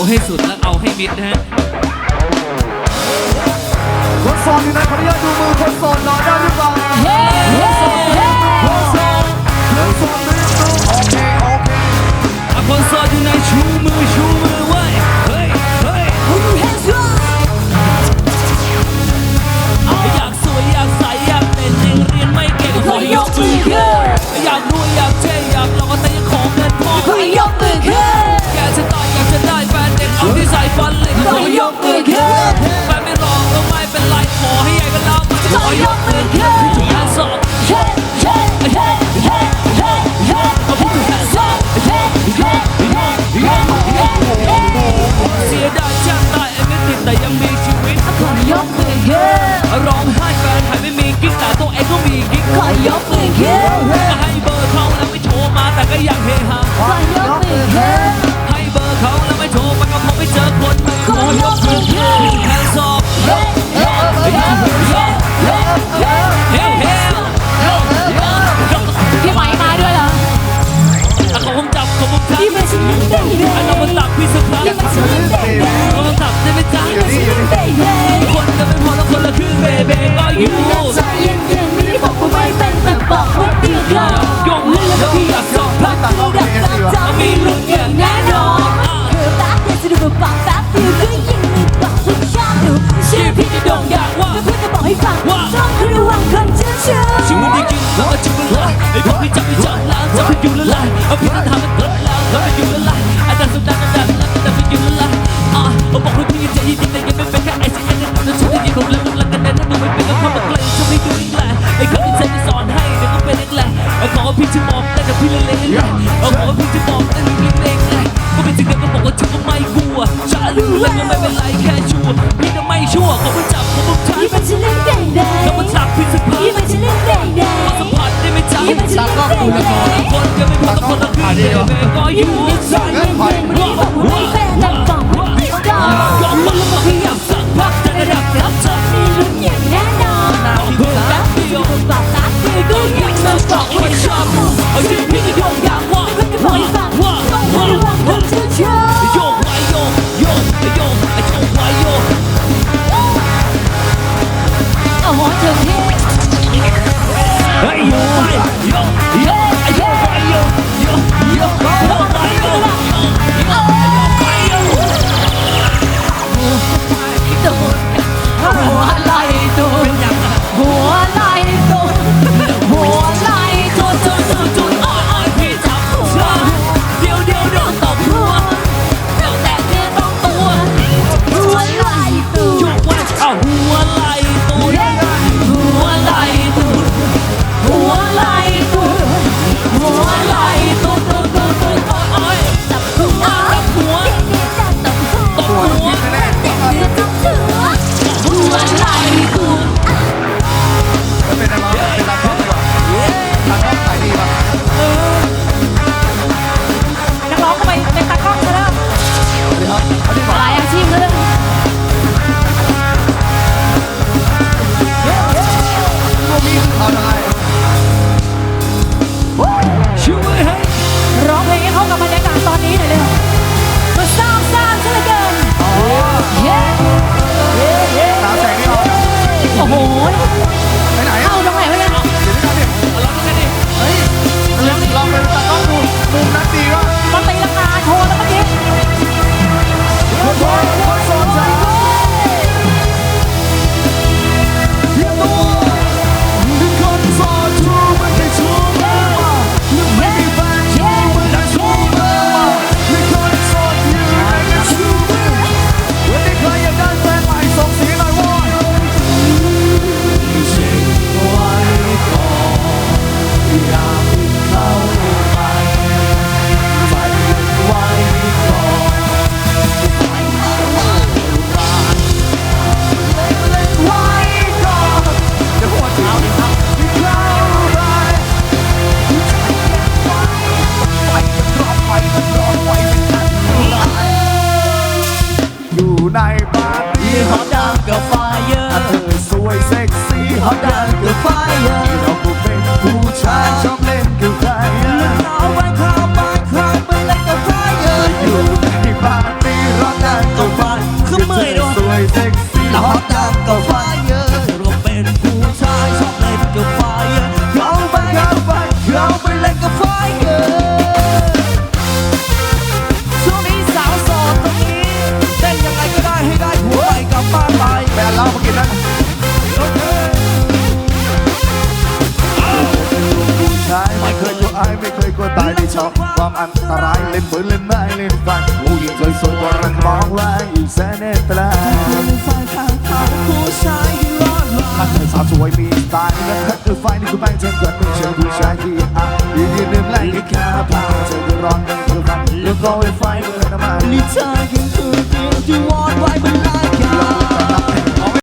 เอาให้สุดและเอาให้มิดนะฮะคนสอนอยู่ไหนขออนุญาตดูมือคนสอนหน่อยได้หรือเปล่า เอาพี่ต้องทำมันเกิแล้วแล้วมัอยู่แล้วล่ะอาจารย์สุดาอาจารย์สุดาอาจารย์สุอยู่แล้วล่ะอะผบอกเลยพี่ใจดีแต่ยังไม่เป็นแค่ไอซีแอแล้วฉันได้ยินผมแล้วมึงลกันแด้ดูไม่เป็นก็เข้ามาใกล้ฉันไม่ดูอีกแหละไอ้คำที่ฉัจะสอนให้เดี๋ก็เป็นอีกแหละขอพี่จะมองแต่กับพี่เล่นๆแหละขอพี่จะมองแต่กับพี่ล่นๆแหเป็นสิ่งเดียก็บอกว่าฉัก็ไม่กลัวชาลือแล้วไม่เป็นไรแค่ชั่วพี่ก็ไม่ชั่วขอมึงจับขอมึงชักยิ้มันจับได้จับ 이번 주는ตกล้องดูล ก็อยู่สั่นเพลงมันร้อง หัวไหลกู โอ้โห ในบ้านที่ฮอตดังกับไฟเยอร์สวยเซ็กซี่ฮอตดัง ความอันตรายเล่นปืนเล่นไม้เล่นไฟผู้หญิงสวยๆก็รักมองแรงอีกแสนอันตรายฝ่ายข้างทางผู้ชายที่รอดมาถ้าเธอสาวสวยมีสไตล์และถ้าเธอไฟนี่คือแป้งเธอเกิดไม่ใช่ผู้ชายที่อะยืนยืนดื่มแรงที่แค่พาเธอจะร้อนกันคือไฟแล้วก็ไฟไฟเมื่อน้ำมันนี่เธอยังคือเดียวที่วอดไว้บนลายกา